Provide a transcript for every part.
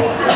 Thank you.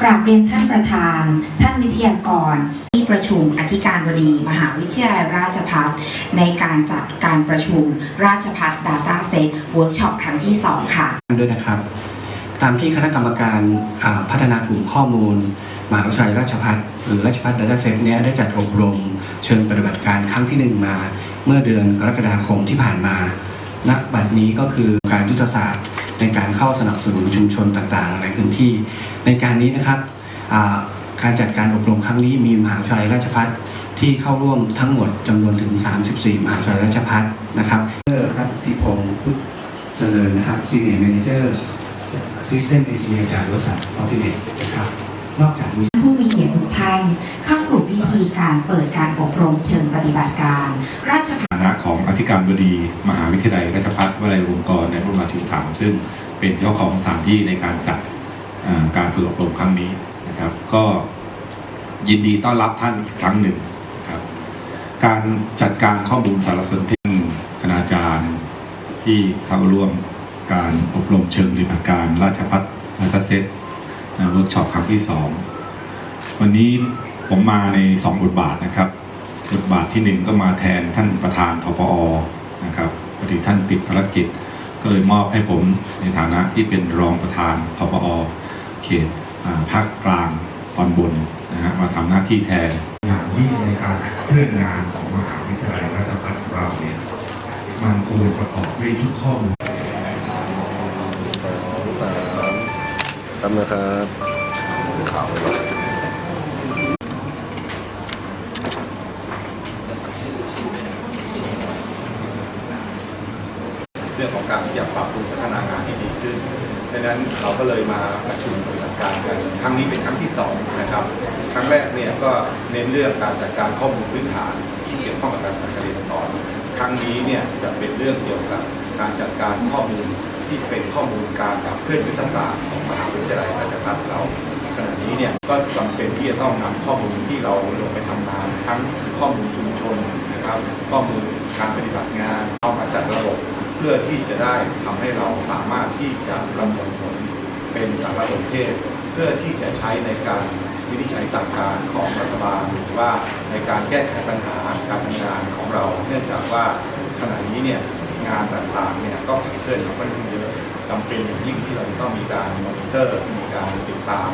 กราบเรียนท่านประธาน ท่านวิทยากร ที่ประชุมอธิการบดีมหาวิทยาลัยราชภัฏในการจัดการประชุมราชภัฏ Data Set Workshop ครั้งที่ 2 ค่ะ ด้วยนะครับ ตามที่คณะกรรมการพัฒนากลุ่มข้อมูล มหาวิทยาลัยราชภัฏหรือราชภัฏ Data Set เนี้ยได้จัดอบรมเชิงปฏิบัติการครั้งที่หนึ่งมา เมื่อเดือนกรกฎาคมที่ผ่านมาณบัดนี้ก็คือการยุทธศาสตร์ ในการเข้าสนับสนุนชุมชนต่างๆ ในพื้นที่ในการนี้นะครับอ่าการจัดการอบรมครั้งนี้มีมหาวิทยาลัยราชภัฏที่เข้าร่วมทั้งหมดจำนวนถึง 34 มหาวิทยาลัยราชภัฏนะครับเพื่อรัตติพงศ์พุทธเจริญนะครับ Senior Manager System Engineer จากบริษัท Fortinet นะครับนอกจากนี้ผู้มีเกียรติทุกท่านเข้าสู่พิธีการเปิดการอบรมเชิงปฏิบัติการ ราช ธิการบดีมหาวิทยาลัยราชภัฏวลัยลงกรณ์ในพระมาชูปถัมซึ่งเป็นเจ้าของสถานที่ในการจัดการฝึกอบรมครั้งนี้นะครับ ก็ยินดีต้อนรับท่านอีกครั้งหนึ่งครับการจัดการข้อมูลสารสนเทศคณาจารย์ที่เข้าร่วมการอบรมเชิงปฏิบัติการราชพัฒนาทเซตเวิร์กช็อปครั้งที่สองวันนี้ผมมาในสองบทบาทนะครับ บทบาทที่หนึ่งก็มาแทนท่านประธานทปอนะครับพอดีท่านติดภารกิจ ก็เลยมอบให้ผมในฐานะที่เป็นรองประธานทปอเขตภาคกลางตอนบนนะฮะมาทำหน้าที่แทนอย่างที่ในการเคลื่อนงานของมหาวิทยาลัยราชภัฏของเราเนี่ยมันควรประกอบด้วยชุดข้อมูลทำนะครับเรื่องของการที่จะปรับปรุงพัฒนางานให้ดีขึ้นดังนั้นเราก็เลยมาประชุมปฏิบัติการกันครั้งนี้เป็นครั้งที่สองนะครับครั้งแรกเนี่ยก็เน้นเรื่องการจัดการข้อมูลพื้นฐานที่เกี่ยวข้องกับการจัดการเรียนสอน ครั้งนี้เนี่ยจะเป็นเรื่องเกี่ยวกับการจัดการข้อมูลที่เป็นข้อมูลการขับเคลื่อนยุทธศาสตร์ของมหาวิทยาลัยราชภัฏเราขณะนี้เนี่ยก็จำเป็นที่จะต้องนำข้อมูลที่เราลงไปทำงาน ทั้งข้อมูลชุมชนนะครับข้อมูลการปฏิบัติงานเอามาจัดระบบ พื่อที่จะได้ทำให้เราสามารถที่จะประมวลผลเป็นสารสนเทศ เพื่อที่จะใช้ในการวินิจฉัยสั่งการของรัฐบาลหรือว่าในการแก้ไขปัญหาการทำงานของเรา เนื่องจากว่าขณะนี้เนี่ยงานต่างๆเนี่ยก็ขับเคลื่อนมาค่อนข้างเยอะจำเป็นอย่างยิ่งที่เราจะต้องมีการมอนิเตอร์มีการติดตาม